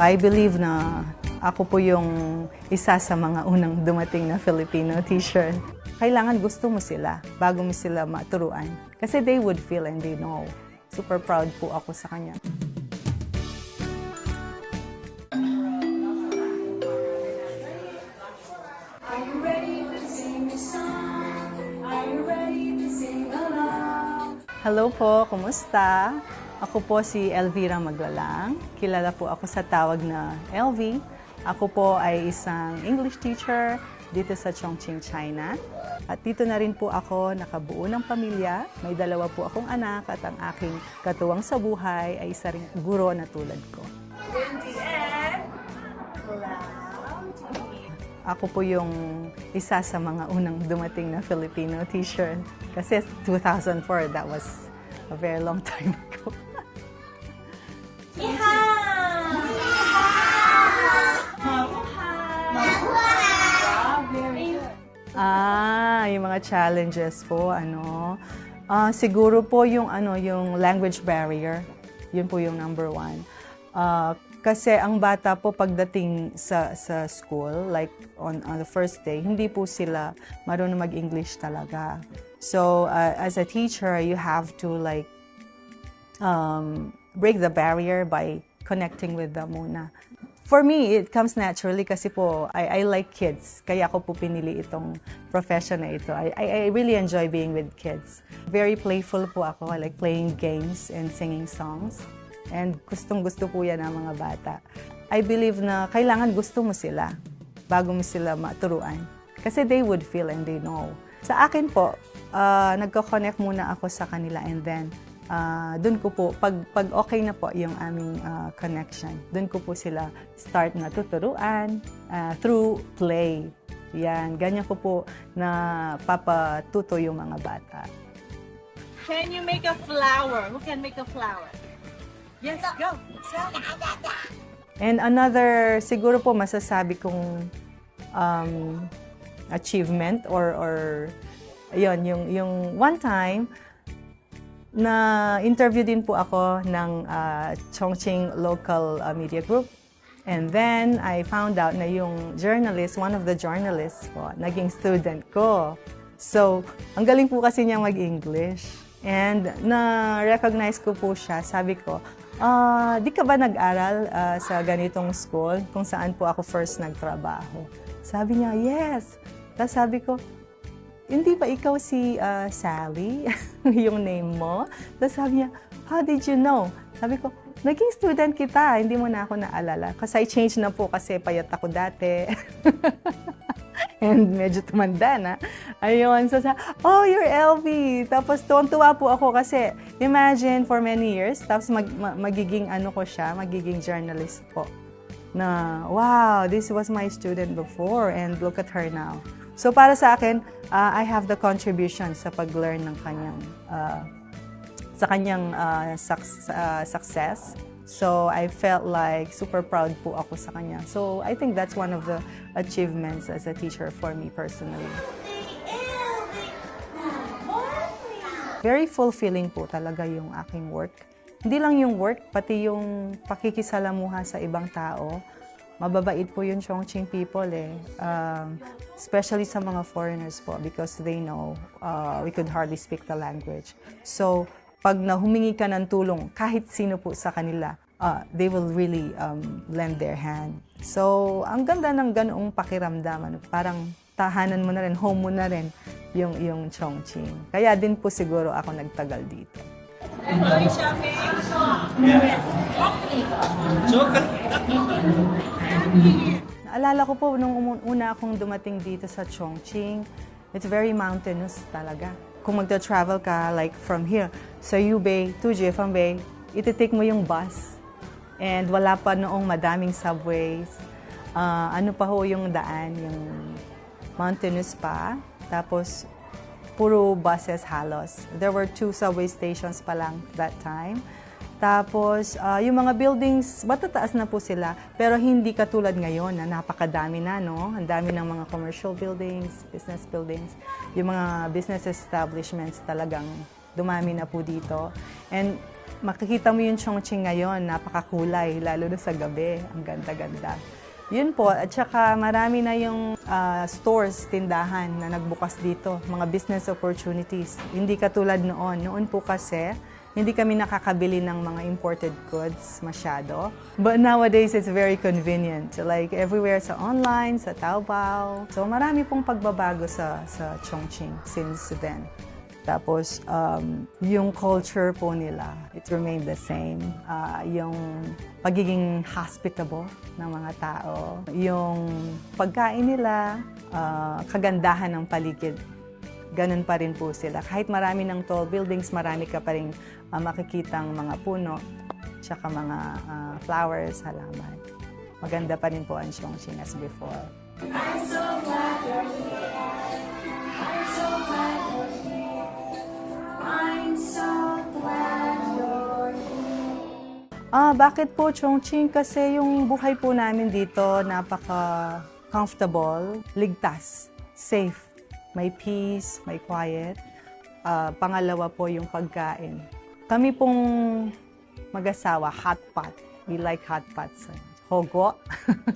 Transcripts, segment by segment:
I believe na ako po yung isa sa mga unang dumating na Filipino teacher. Kailangan gusto mo sila bago mo sila maturuan. Kasi they would feel and they know. Super proud po ako sa kanya. Hello po, kumusta? Ako po si Elvira Maglalang. Kilala po ako sa tawag na LV. Ako po ay isang English teacher dito sa Chongqing, China. At dito na rin po ako nakabuo ng pamilya. May dalawa po akong anak at ang aking katuwang sa buhay ay isa ring guro na tulad ko. Ako po yung isa sa mga unang dumating na Filipino teacher. Kasi 2004, that was a very long time ago. Ah, yung mga challenges po, ano. Ah, siguro po yung ano, yung language barrier. Yun po yung number one. Ah, kasi ang bata po pagdating sa sa school, like on on the first day, hindi po sila marunong mag-English talaga. So, ah, as a teacher, you have to like um, break the barrier by connecting with them muna. For me, it comes naturally kasi po, I, I like kids. Kaya ako po pinili itong profession na ito. I, I, I really enjoy being with kids. Very playful po ako. I like playing games and singing songs. And gustong gusto po yan ng mga bata. I believe na kailangan gusto mo sila bago mo sila maturuan. Kasi they would feel and they know. Sa akin po, uh, nagko-connect muna ako sa kanila and then uh, doon ko po, pag, pag okay na po yung aming uh, connection, doon ko po sila start na tuturuan uh, through play. Yan, ganyan ko po na papatuto yung mga bata. Can you make a flower? Who can make a flower? Yes, go. And another, siguro po masasabi kong um, achievement or, or yun, yung, yung one time, na interview din po ako ng uh, Chongqing Local uh, Media Group. And then, I found out na yung journalist, one of the journalists po, naging student ko. So, ang galing po kasi niya mag-English. And na-recognize ko po siya. Sabi ko, ah, di ka ba nag-aral uh, sa ganitong school kung saan po ako first nagtrabaho? Sabi niya, yes. Tapos sabi ko, hindi ba ikaw si uh, Sally? yung name mo? Tapos sabi niya, how did you know? Sabi ko, naging student kita, hindi mo na ako naalala. Kasi I changed na po kasi payat ako dati. And medyo tumanda na. Ayun, so sa, oh, you're LV. Tapos tuwan-tuwa po ako kasi imagine for many years, tapos mag, ma- magiging ano ko siya, magiging journalist po. Na, wow, this was my student before and look at her now. So para sa akin, uh, I have the contribution sa pag-learn ng kanyang uh, sa kanyang uh, suc- uh, success. So I felt like super proud po ako sa kanya. So I think that's one of the achievements as a teacher for me personally. Very fulfilling po talaga yung aking work. Hindi lang yung work, pati yung pakikisalamuha sa ibang tao. Mababait po yung Chongqing people eh. Um, especially sa mga foreigners po because they know uh, we could hardly speak the language. So, pag nahumingi ka ng tulong, kahit sino po sa kanila, uh, they will really um, lend their hand. So, ang ganda ng ganoong pakiramdam. Ano, parang tahanan mo na rin, home mo na rin yung, yung Chongqing. Kaya din po siguro ako nagtagal dito. Naalala ko po nung una akong dumating dito sa Chongqing, it's very mountainous talaga. Kung magta-travel ka, like from here, sa Yubei to Jiefenbei, iti-take mo yung bus. And wala pa noong madaming subways. Ah, ano pa ho yung daan, yung mountainous pa. Tapos, puro buses halos. There were two subway stations pa lang that time. Tapos, ah, yung mga buildings, matataas na po sila, pero hindi katulad ngayon na napakadami na, no? Ang dami ng mga commercial buildings, business buildings. Yung mga business establishments talagang dumami na po dito. And makikita mo yung Chongqing ngayon, napakakulay, lalo na sa gabi. Ang ganda-ganda. Yun po, at saka marami na yung ah, stores, tindahan na nagbukas dito, mga business opportunities. Hindi katulad noon. Noon po kasi, hindi kami nakakabili ng mga imported goods masyado. But nowadays, it's very convenient. Like everywhere sa online, sa Taobao. So marami pong pagbabago sa, sa Chongqing since then. Tapos, um, yung culture po nila, it remained the same. Ah, yung pagiging hospitable ng mga tao, yung pagkain nila, ah, kagandahan ng paligid, ganun pa rin po sila. Kahit marami ng tall buildings, marami ka pa rin ah, makikitang mga puno, tsaka mga ah, flowers, halaman. Maganda pa rin po ang Chongqing as before. I'm so glad you're here. Ah, bakit po Chongqing? Kasi yung buhay po namin dito napaka-comfortable, ligtas, safe, may peace, may quiet. Ah, pangalawa po yung pagkain. Kami pong mag-asawa, hot pot. We like hot pots. Hogo.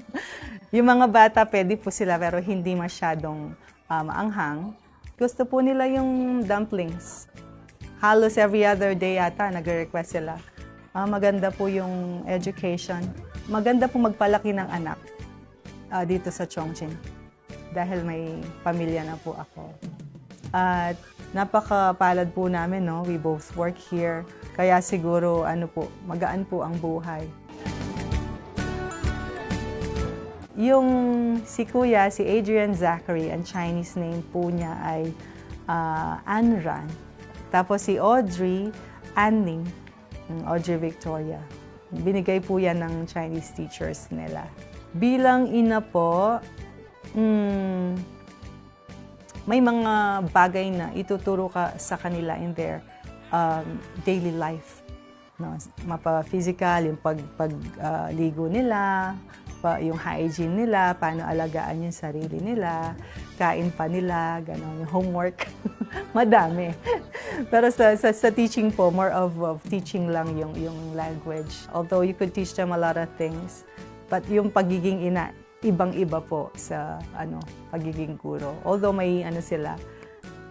yung mga bata, pwede po sila pero hindi masyadong ah, maanghang. Gusto po nila yung dumplings. Halos every other day yata nagre-request sila. Ah, maganda po yung education. Maganda po magpalaki ng anak ah, dito sa Chongqing dahil may pamilya na po ako. At napakapalad po namin, no? We both work here. Kaya siguro, ano po, magaan po ang buhay. Yung si Kuya, si Adrian Zachary, ang Chinese name po niya ay ah, Anran. Tapos si Audrey, Anning, ng Audrey Victoria. Binigay po yan ng Chinese teachers nila. Bilang ina po, mm, may mga bagay na ituturo ka sa kanila in their um, daily life. No, mapa-physical, yung pag, pagligo nila, pa, yung hygiene nila, paano alagaan yung sarili nila, kain pa nila, gano'n, yung homework. Madami. Pero sa, sa, sa teaching po, more of, of teaching lang yung, yung language. Although you could teach them a lot of things, but yung pagiging ina, ibang-iba po sa ano pagiging guro. Although may ano sila,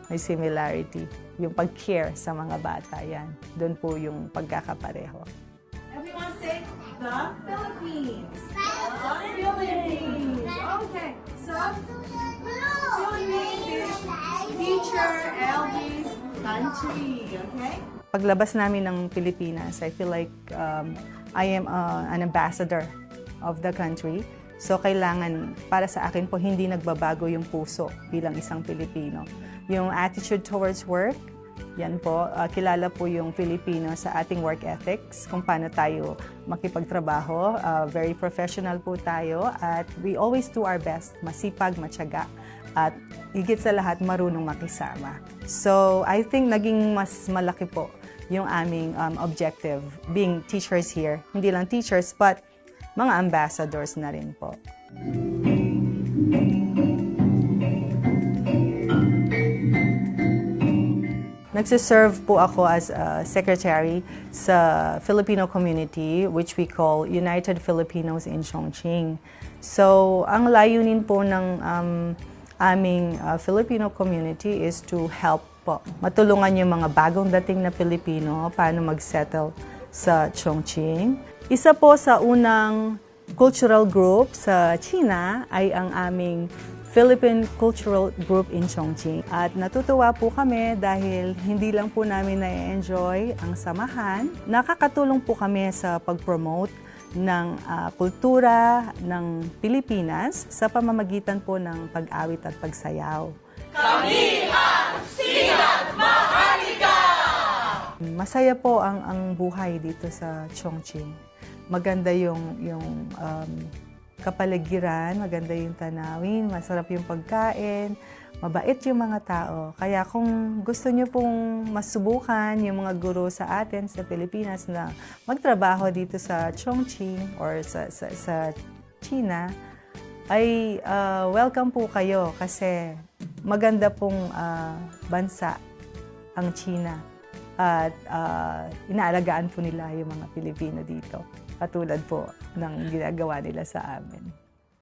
may similarity. Yung pag-care sa mga bata, yan. Doon po yung pagkakapareho. Everyone say the Philippines. The Philippines. Okay. So Philippines is teacher Elvis country. Okay. Paglabas namin ng Pilipinas, I feel like um, I am uh, an ambassador of the country. So kailangan, para sa akin po, hindi nagbabago yung puso bilang isang Pilipino. Yung attitude towards work, yan po, uh, kilala po yung Pilipino sa ating work ethics, kung paano tayo makipagtrabaho. Uh, very professional po tayo at we always do our best, masipag, matyaga at higit sa lahat marunong makisama. So I think naging mas malaki po yung aming um, objective being teachers here. Hindi lang teachers but mga ambassadors na rin po. Nagsiserve po ako as a secretary sa Filipino community which we call United Filipinos in Chongqing. So, ang layunin po ng um, aming uh, Filipino community is to help po. Matulungan yung mga bagong dating na Pilipino paano mag-settle sa Chongqing. Isa po sa unang cultural group sa China ay ang aming Philippine Cultural Group in Chongqing. At natutuwa po kami dahil hindi lang po namin na-enjoy ang samahan. Nakakatulong po kami sa pag-promote ng ah, kultura ng Pilipinas sa pamamagitan po ng pag-awit at pagsayaw. Masaya po ang ang buhay dito sa Chongqing. Maganda yung yung um, kapaligiran, maganda yung tanawin, masarap yung pagkain, mabait yung mga tao. Kaya kung gusto nyo pong masubukan yung mga guro sa atin sa Pilipinas na magtrabaho dito sa Chongqing or sa, sa, sa China, ay uh, welcome po kayo kasi maganda pong uh, bansa ang China. at ah, inaalagaan po nila yung mga Pilipino dito. Katulad po ng ginagawa nila sa amin.